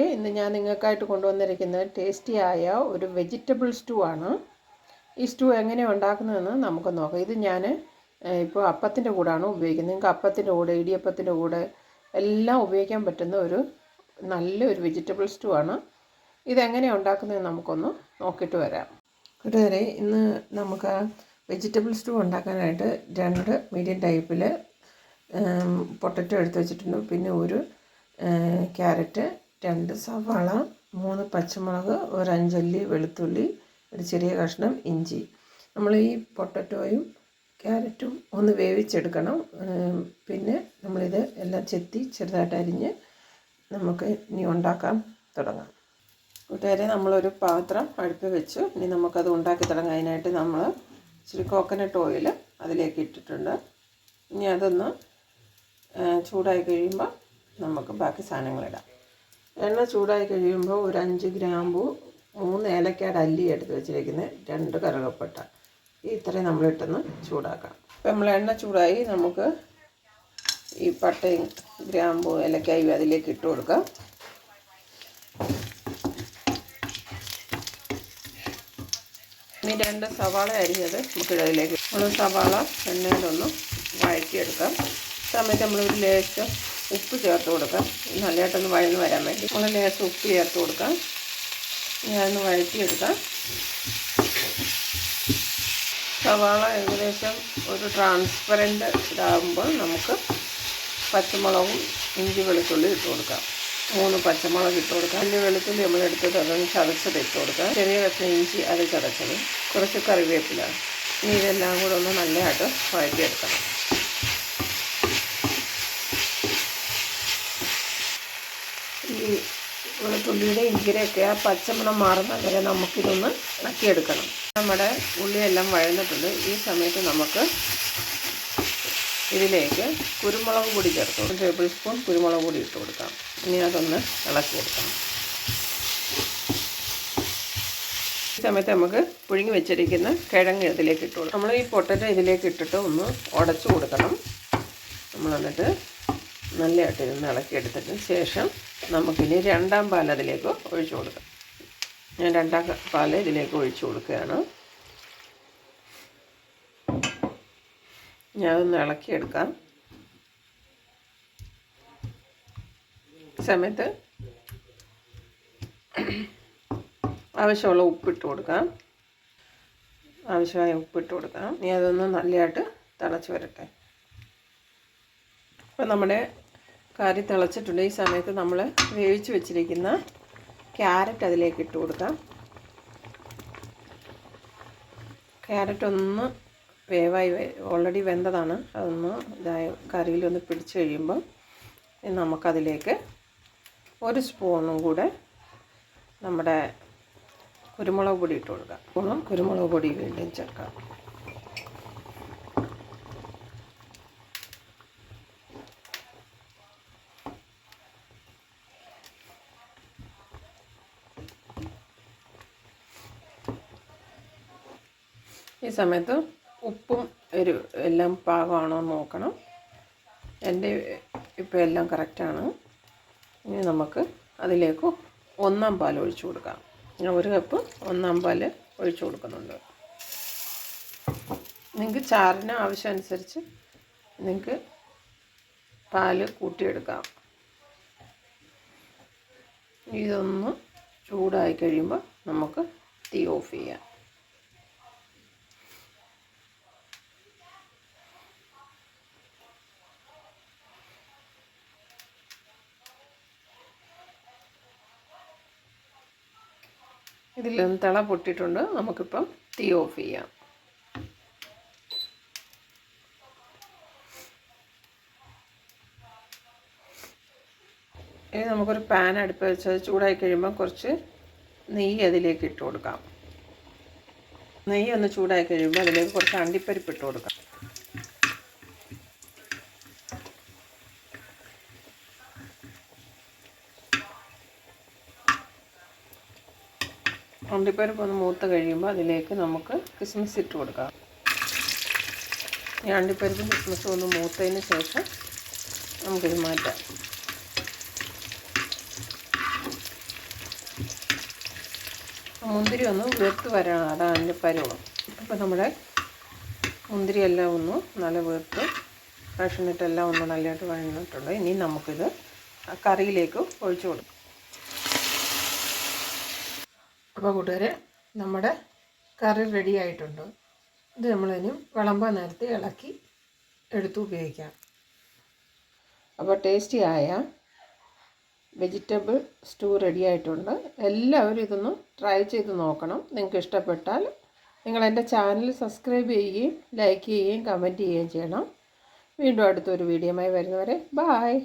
ഇന്ന് ഞാൻ നിങ്ങൾക്കായിട്ട് കൊണ്ടുവന്നിരിക്കുന്നത് ടേസ്റ്റിയായ ഒരു വെജിറ്റബിൾ സ്റ്റൂ ആണ്. ഈ സ്റ്റൂ എങ്ങനെ ഉണ്ടാക്കുന്നതെന്ന് നമുക്ക് നോക്കാം. ഇത് ഞാൻ ഇപ്പോൾ അപ്പത്തിന്റെ കൂടാണ് ഉപയോഗിക്കുന്നത്. നിങ്ങൾക്ക് അപ്പത്തിന്റെ കൂടെ ഇടിയപ്പത്തിന്റെ കൂടെ എല്ലാം ഉപയോഗിക്കാൻ പറ്റുന്ന ഒരു നല്ലൊരു വെജിറ്റബിൾ സ്റ്റൂ ആണ്. ഇതെങ്ങനെയാണ് ഉണ്ടാക്കുന്നതെന്ന് നമുക്കൊന്ന് നോക്കിയിട്ട് വരാം. കൂട്ടുകാരെ ഇന്ന് നമുക്ക് വെജിറ്റബിൾ സ്റ്റൂ ഉണ്ടാക്കാനായിട്ട് രണ്ട് മീഡിയം ടൈപ്പിൽ പൊട്ടറ്റോ എടുത്ത് വെച്ചിട്ടുണ്ട്. പിന്നെ ഒരു ക്യാരറ്റ് രണ്ട് സവാള മൂന്ന് പച്ചമുളക് ഒരു അഞ്ചല്ലി വെളുത്തുള്ളി ഒരു ചെറിയ കഷ്ണം ഇഞ്ചി. നമ്മൾ ഈ പൊട്ടറ്റോയും ക്യാരറ്റും ഒന്ന് വേവിച്ചെടുക്കണം. പിന്നെ നമ്മളിത് എല്ലാം ചെത്തി ചെറുതായിട്ട് അരിഞ്ഞ് നമുക്ക് ഇനി ഉണ്ടാക്കാൻ തുടങ്ങാം. കൂട്ടുകാരെ നമ്മളൊരു പാത്രം അടുപ്പ് വെച്ചു. ഇനി നമുക്കത് ഉണ്ടാക്കി തുടങ്ങാം. അതിനായിട്ട് നമ്മൾ ഇച്ചിരി കോക്കനട്ട് ഓയിൽ അതിലേക്ക് ഇട്ടിട്ടുണ്ട്. ഇനി അതൊന്ന് ചൂടായി കഴിയുമ്പോൾ നമുക്ക് ബാക്കി സാധനങ്ങളിടാം എണ്ണ ചൂടായി കഴിയുമ്പോൾ ഒരു അഞ്ച് ഗ്രാമ്പു മൂന്ന് ഏലക്കാട് അല്ലി എടുത്ത് വെച്ചിരിക്കുന്നത് രണ്ട് കറുകപ്പട്ട. ഈ ഇത്രയും നമ്മളിട്ടൊന്ന് ചൂടാക്കാം ഇപ്പം നമ്മൾ എണ്ണ ചൂടായി നമുക്ക് ഈ പട്ടയും ഗ്രാമ്പു ഏലക്കായും അതിലേക്ക് ഇട്ട് കൊടുക്കാം. ഇനി രണ്ട് സവാള അരിഞ്ഞത് നമുക്ക് ഇതിലേക്ക് നമ്മൾ സവാള എണ്ണയിലൊന്ന് വഴറ്റിയെടുക്കാം. സമയത്ത് നമ്മളൊരു ലേശം ഉപ്പ് ചേർത്ത് കൊടുക്കാം. നല്ലതായിട്ടൊന്ന് വഴന്ന് വരാൻ വേണ്ടി. നമ്മൾ ലേശം ഉപ്പ് ചേർത്ത് കൊടുക്കാം. ഞാനൊന്ന് വഴറ്റിയെടുക്കാം. സവാള ഏകദേശം ഒരു ട്രാൻസ്പെറന്റ് ഇതാകുമ്പോൾ നമുക്ക് പച്ചമുളകും ഇഞ്ചി വെളുത്തുള്ളി ഇട്ട് കൊടുക്കാം. മൂന്ന് പച്ചമുളക് ഇട്ട് കൊടുക്കാം. ഇഞ്ചി വെളുത്തുള്ളി നമ്മൾ എടുത്തത് അതൊന്ന് ചതച്ചത് ഇട്ട് കൊടുക്കാം. ചെറിയ കഷ്ണം ഇഞ്ചി അത് ചതച്ചത്. കുറച്ച് കറിവേപ്പില. ഇനി ഇതെല്ലാം കൂടെ ഒന്ന് നല്ലതായിട്ട് വഴറ്റിയെടുക്കണം ഈ വെളുത്തുള്ളിയുടെ ഇഞ്ചിയുടെയൊക്കെ ആ പച്ചമണം മാറുന്ന വരെ നമുക്കിതൊന്ന് ഇളക്കിയെടുക്കണം. നമ്മുടെ ഉള്ളിയെല്ലാം വഴന്നിട്ടുണ്ട്. ഈ സമയത്ത് നമുക്ക് ഇതിലേക്ക് കുരുമുളക് പൊടി ചേർത്ത് ഒരു ടേബിൾ സ്പൂൺ കുരുമുളക് പൊടി ഇട്ട് കൊടുക്കാം. ഇനി അതൊന്ന് ഇളക്കിയെടുക്കണം ഈ സമയത്ത് നമുക്ക് പുഴുങ്ങി വെച്ചിരിക്കുന്ന കിഴങ്ങ് ഇതിലേക്ക് ഇട്ട് കൊടുക്കാം. നമ്മൾ ഈ പൊട്ടറ്റ ഇതിലേക്ക് ഇട്ടിട്ട് ഒന്ന് ഉടച്ചു കൊടുക്കണം. നമ്മൾ എന്നിട്ട് നല്ലതായിട്ട് ഇരുന്ന് ഇളക്കിയെടുത്തിട്ട് ശേഷം നമുക്കിനി രണ്ടാം പാൽ അതിലേക്ക് ഒഴിച്ചു കൊടുക്കാം. ഞാൻ രണ്ടാം പാൽ ഇതിലേക്ക് ഒഴിച്ചു കൊടുക്കുകയാണ്. ഞാനൊന്ന് ഇളക്കിയെടുക്കാം. സമയത്ത് ആവശ്യമുള്ള ഉപ്പിട്ട് കൊടുക്കാം. ആവശ്യമായ ഉപ്പിട്ട് കൊടുക്കാം. ഇനി അതൊന്ന് നല്ലതായിട്ട് തിളച്ച് വരട്ടെ. അപ്പോൾ നമ്മുടെ കറി തിളച്ചിട്ടുണ്ട്. ഈ സമയത്ത് നമ്മൾ വേവിച്ച് വെച്ചിരിക്കുന്ന ക്യാരറ്റ് അതിലേക്ക് ഇട്ട് കൊടുക്കാം. ക്യാരറ്റ് ഒന്ന് വേവായി ഓൾറെഡി വെന്തതാണ്. അതൊന്ന് ഇതായ കറിയിലൊന്ന് പിടിച്ച് കഴിയുമ്പോൾ നമുക്കതിലേക്ക് ഒരു സ്പൂണും കൂടെ നമ്മുടെ കുരുമുളക് പൊടി ഇട്ട് കൊടുക്കാം. കുരുമുളക് പൊടി വീണ്ടും ചേർക്കാം. ഈ സമയത്ത് ഉപ്പും ഒരു എല്ലാം പാകമാണോ എന്ന് നോക്കണം. എന്റെ ഇപ്പോൾ എല്ലാം കറക്റ്റാണ്. ഇനി നമുക്ക് അതിലേക്ക് ഒന്നാം പാൽ ഒഴിച്ചു കൊടുക്കാം. ഞാൻ ഒരു കപ്പ് ഒന്നാം പാൽ ഒഴിച്ചു കൊടുക്കുന്നുണ്ട്. നിങ്ങൾക്ക് ചാറിന് ആവശ്യമനുസരിച്ച് നിങ്ങൾക്ക് പാൽ കൂട്ടിയെടുക്കാം. ഇതൊന്ന് ചൂടായി കഴിയുമ്പോൾ നമുക്ക് തീ ഓഫ് ചെയ്യാം. ഇതിൽ തിള പൊട്ടിയിട്ടുണ്ട്. നമുക്കിപ്പം തീ ഓഫ് ചെയ്യാം. ഇനി നമുക്കൊരു പാൻ അടുപ്പ് വെച്ച് ചൂടായി കഴിയുമ്പോൾ കുറച്ച് നെയ്യ് അതിലേക്ക് ഇട്ട് കൊടുക്കാം. നെയ്യ് ഒന്ന് ചൂടായി കഴിയുമ്പോൾ അതിലേക്ക് കുറച്ച് അണ്ടിപ്പരിപ്പ് ഇട്ട് കൊടുക്കാം. അണ്ടിപ്പരിപ്പ് ഒന്ന് മൂത്ത് കഴിയുമ്പോൾ അതിലേക്ക് നമുക്ക് കിസ്മിസ് ഇട്ട് കൊടുക്കാം. ഈ അണ്ടിപ്പരിപ്പും കിസ്മിസും ഒന്ന് മൂത്തതിന് ശേഷം നമുക്കിത് മാറ്റാം. മുന്തിരി ഒന്ന് വീർത്ത് വരണം. അതാണ് അതിന്റെ പരുവം. അപ്പോൾ നമ്മുടെ മുന്തിരി എല്ലാം ഒന്ന് നല്ല വീർത്ത് എല്ലാം ഒന്ന് നല്ലതായിട്ട് വഴന്നിട്ടുണ്ട് ഇനി നമുക്കിത് കറിയിലേക്ക് ഒഴിച്ചു കൊടുക്കാം. അപ്പോൾ കൂട്ടുകാരെ നമ്മുടെ കറി റെഡി ആയിട്ടുണ്ട്. ഇത് നമ്മളിനി വിളമ്പാൻ നേരത്തെ ഇളക്കി എടുത്ത് ഉപയോഗിക്കാം. അപ്പോൾ ടേസ്റ്റി ആയ വെജിറ്റബിൾ സ്റ്റൂ റെഡി ആയിട്ടുണ്ട്. എല്ലാവരും ഇതൊന്ന് ട്രൈ ചെയ്ത് നോക്കണം. നിങ്ങൾക്ക് ഇഷ്ടപ്പെട്ടാൽ നിങ്ങൾ എന്റെ ചാനൽ സബ്സ്ക്രൈബ് ചെയ്യുകയും ലൈക്ക് ചെയ്യുകയും കമന്റ് ചെയ്യുകയും ചെയ്യണം. വീണ്ടും അടുത്തൊരു വീഡിയോയുമായി വരുന്നവരെ ബായ്